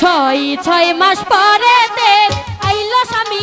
ছয় ছয় মাস পরে আইলো স্বামী